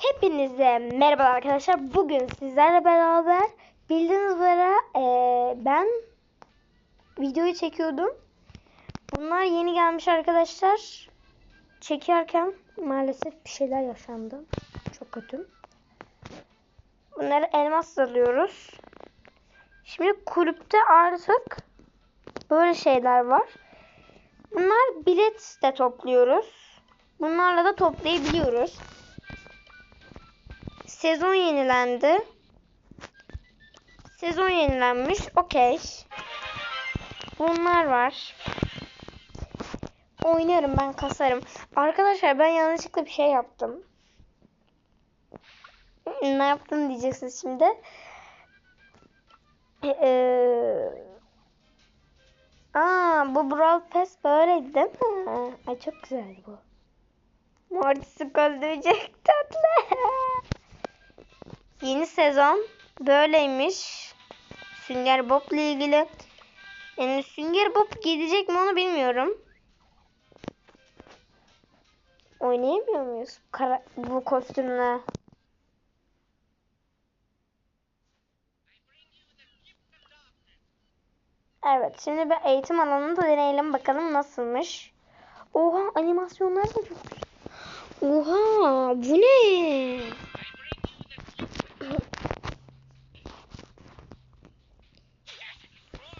Hepinize merhaba arkadaşlar. Bugün sizlerle beraber bildiğiniz üzere eee, ben videoyu çekiyordum. Bunlar yeni gelmiş arkadaşlar. Çekerken maalesef bir şeyler yaşandı. Çok kötü. Bunları elmas alıyoruz. Şimdi kulüpte artık böyle şeyler var. Bunlar bilet de topluyoruz. Bunlarla da toplayabiliyoruz. Sezon yenilendi. Sezon yenilenmiş. Okey. Bunlar var. Oynarım ben kasarım. Arkadaşlar ben yanlışlıkla bir şey yaptım. Ne yaptın diyeceksiniz şimdi. Ee, aa bu Brawl Pass böyleydi değil mi? Ay çok güzel bu. Mortis'i öldürecek tatlı. Yeni sezon böyleymiş. Sünger Bob'la ilgili. Yani Sünger Bob gidecek mi onu bilmiyorum. Oynayamıyor muyuz Kara bu kostümle? Evet şimdi bir eğitim alanını da deneyelim bakalım nasılmış. Oha animasyonlar da çok güzel. Oha bu ne?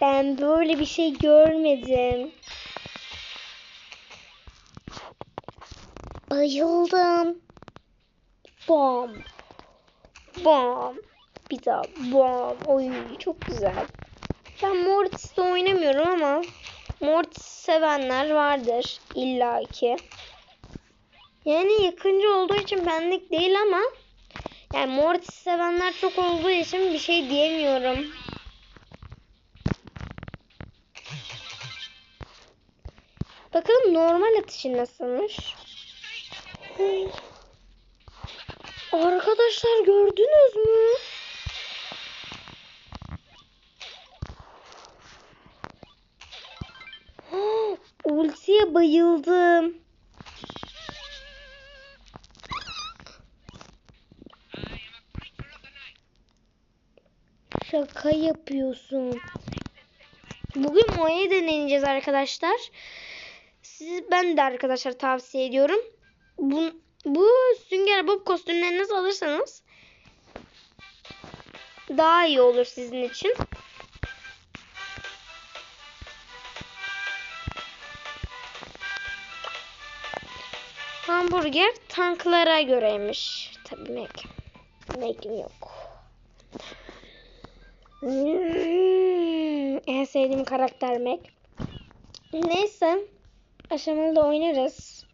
Ben böyle bir şey görmedim. Bayıldım. Bom. Bom. Bir daha bom. Oy çok güzel. Ben Mortis'te oynamıyorum ama Mortis sevenler vardır illaki. Yani yakıncı olduğu için benlik değil ama yani Mortis sevenler çok olduğu için bir şey diyemiyorum. Bakalım normal atışı nasılmış? Arkadaşlar gördünüz mü? Ultiye bayıldım. Şaka yapıyorsun. Bugün Moya'yı deneyeceğiz arkadaşlar. Siz ben de arkadaşlar tavsiye ediyorum. Bu, bu Sünger Bob kostümlerini nasıl alırsanız daha iyi olur sizin için. Hamburger tanklara göreymiş. Tabii Mac. Mac'im yok. Hmm, en sevdiğim karakter Mac. Neyse. Aşamalı da oynarız.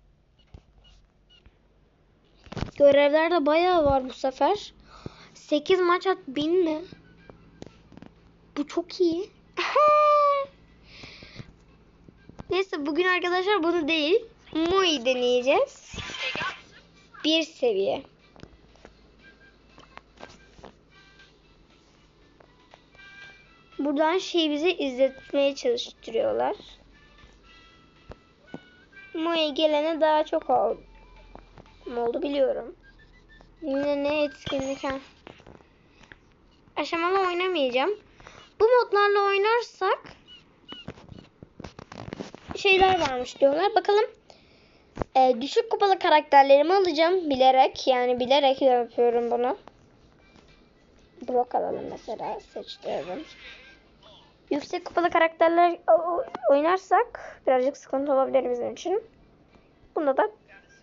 Görevler de bayağı var bu sefer. 8 maç at 1000 mi? Bu çok iyi. Neyse bugün arkadaşlar bunu değil. Moi deneyeceğiz. Bir seviye. Buradan şey bize izletmeye çalıştırıyorlar. Moe gelene daha çok oldu. oldu biliyorum. Yine ne etkinlik ha. Aşamalı oynamayacağım. Bu modlarla oynarsak şeyler varmış diyorlar. Bakalım e, düşük kupalı karakterlerimi alacağım bilerek. Yani bilerek yapıyorum bunu. Brock alalım mesela. Seçtim. Yüksek kupalı karakterler oynarsak birazcık sıkıntı olabilir bizim için. Bunda da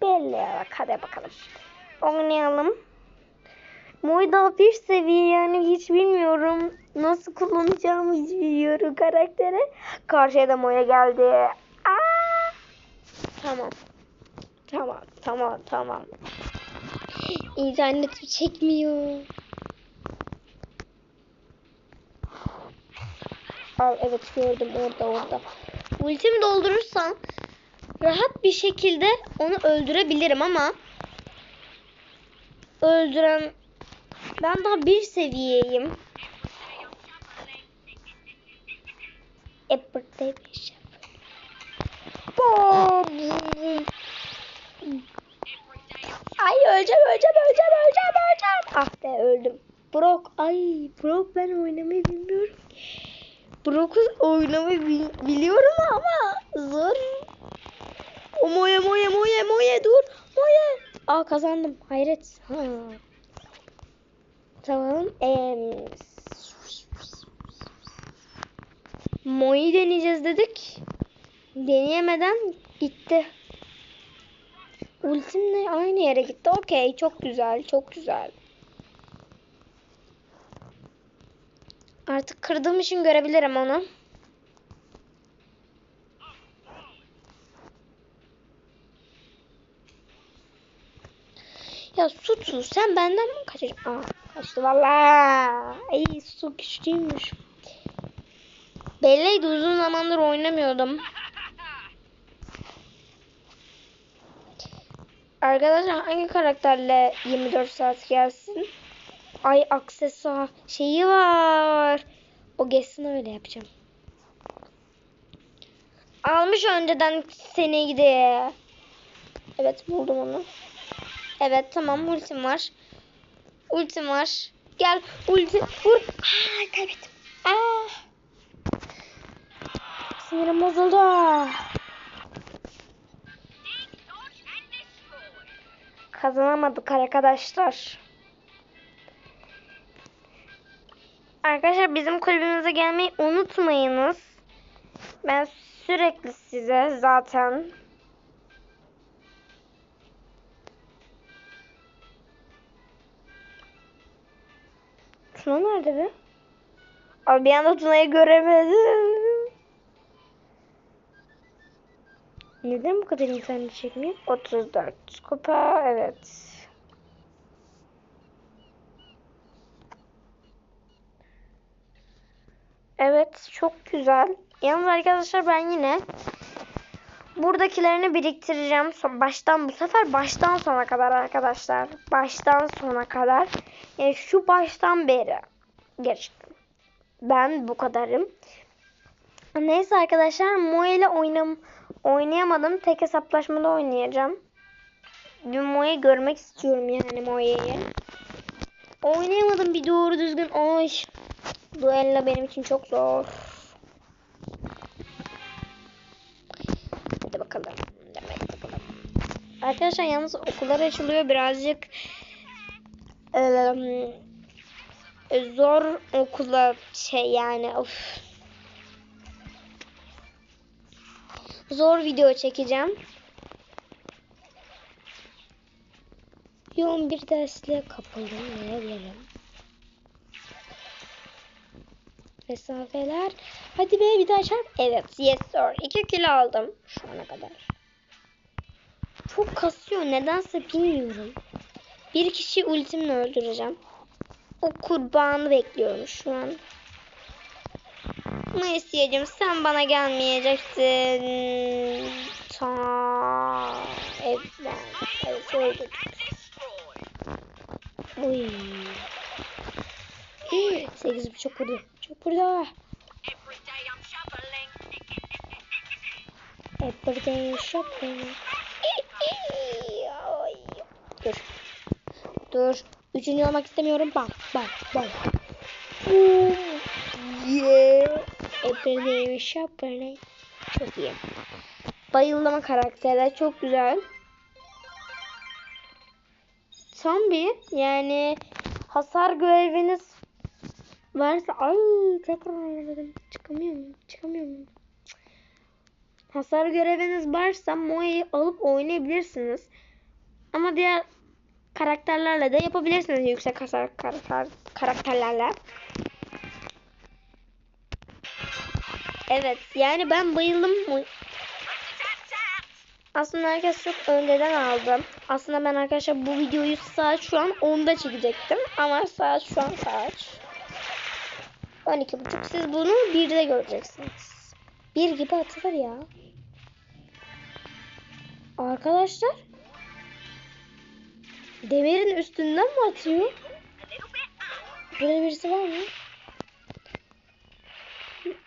belli bak. Hadi bakalım. Oynayalım. Moy daha bir seviye yani hiç bilmiyorum. Nasıl kullanacağımı hiç bilmiyorum karaktere. Karşıya da Moya geldi. Aa! Tamam. Tamam, tamam, tamam. İnternetim çekmiyor. Al evet gördüm orada orada. Ultimi doldurursam rahat bir şekilde onu öldürebilirim ama öldüren ben daha bir seviyeyim. Apple. Ay öleceğim, öleceğim, öleceğim, öleceğim, öleceğim. Ah be öldüm. Brock, ay Brock ben oynamayı bilmiyorum. Brock'u oynamayı bil- biliyorum ama zor. O Moye, Moye, Moye, Moye dur. Moye. Aa kazandım. Hayret. Ha. Tamam. Ee, Mo'yu deneyeceğiz dedik. Deneyemeden gitti. Ultimle aynı yere gitti. Okey. Çok güzel. Çok güzel. Artık kırdığım için görebilirim onu. Ya Sutu sen benden mi kaçacaksın? Aa kaçtı valla. Ay su güçlüymüş. Belliydi uzun zamandır oynamıyordum. Arkadaşlar hangi karakterle 24 saat gelsin? Ay aksesuar şeyi var. O geçsin öyle yapacağım. Almış önceden seni gidi. Evet buldum onu. Evet tamam ultim var. Ultim var. Gel ulti vur. Aa kaybettim. Aa. Sinirim bozuldu. Kazanamadık arkadaşlar. Arkadaşlar bizim kulübümüze gelmeyi unutmayınız. Ben sürekli size zaten Tuna nerede be? Abi bir anda Tuna'yı göremedim. Neden bu kadar internet çekmiyor? 34 kupa evet. Evet çok güzel. Yalnız arkadaşlar ben yine buradakilerini biriktireceğim. Baştan bu sefer baştan sona kadar arkadaşlar. Baştan sona kadar. Yani şu baştan beri. Gerçekten. Ben bu kadarım. Neyse arkadaşlar Moe ile oynam oynayamadım. Tek hesaplaşmada oynayacağım. Dün Moe'yi görmek istiyorum yani Moe'yi. Oynayamadım bir doğru düzgün. Ay. Duello benim için çok zor. Hadi bakalım. Demek bakalım. Arkadaşlar yalnız okullar açılıyor birazcık eee, zor okula şey yani of. Zor video çekeceğim. Yoğun bir dersle kapıldım diyebilirim. Mesafeler. Hadi be bir daha çarp. Evet. Yes sir. 2 kilo aldım şu ana kadar. Çok kasıyor. Nedense bilmiyorum. Bir kişi ultimle öldüreceğim. O kurbanı bekliyorum şu an. Mesyacığım sen bana gelmeyeceksin. Ta evet, evet öldü. Uy. Sekiz çok burada. Çok burada. Everyday shopping. Dur. Dur. Üçüncü olmak istemiyorum. Bak bak bak. Yeah. Everyday shopping. Çok iyi. Bayıldım karakterler. Çok güzel. Tam yani hasar göreviniz varsa ay tekrar. Çıkamıyorum. Çıkamıyorum. Hasar göreviniz varsa Moe'yi alıp oynayabilirsiniz. Ama diğer karakterlerle de yapabilirsiniz yüksek hasar karakter, karakterlerle. Evet yani ben bayıldım. Moe- Aslında herkes çok önceden aldı. Aslında ben arkadaşlar bu videoyu saat şu an 10'da çekecektim. Ama saat şu an saat 12.30. Siz bunu 1'de göreceksiniz. 1 gibi atılır ya. Arkadaşlar. Demirin üstünden mi atıyor? Burada birisi var mı?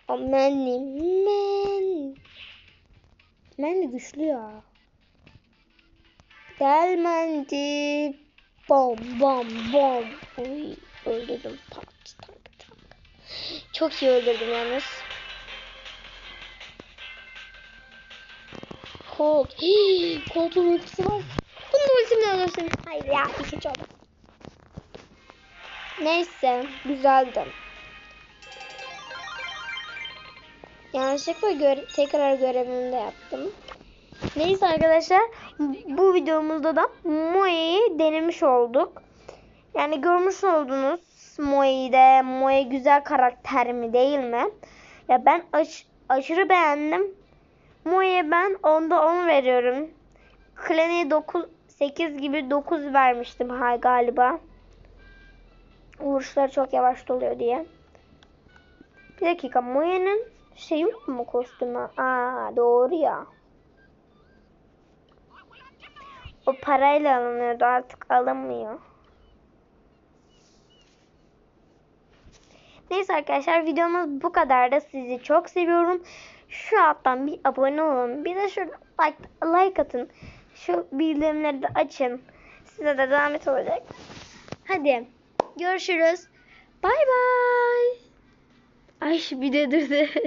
Men. Men de güçlü ya. Gel Mendi. Bom bom bom. Uy, öldürdüm. Tak. Çok iyi öldürdüm yalnız. Colt. Hii, Colt'un ultisi var. Bunun ultimle ölürsün. Hayır ya iki oldu. Neyse güzeldi. Yanlışlıkla göre tekrar görevimi de yaptım. Neyse arkadaşlar bu videomuzda da Moe'yi denemiş olduk. Yani görmüş oldunuz Moe'yi de. Moe güzel karakter mi değil mi? Ya ben aş- aşırı beğendim. Moe'ye ben onda 10 veriyorum. Clan'e 9 8 gibi 9 vermiştim ha galiba. Vuruşları çok yavaş doluyor diye. Bir dakika Moe'nin şey yok mu kostümü? Aa doğru ya. O parayla alınıyordu artık alınmıyor. Neyse arkadaşlar videomuz bu kadar da sizi çok seviyorum. Şu alttan bir abone olun. Bir de şurada like, like atın. Şu bildirimleri de açın. Size de zahmet olacak. Hadi görüşürüz. Bay bay. Ay bir de durdu.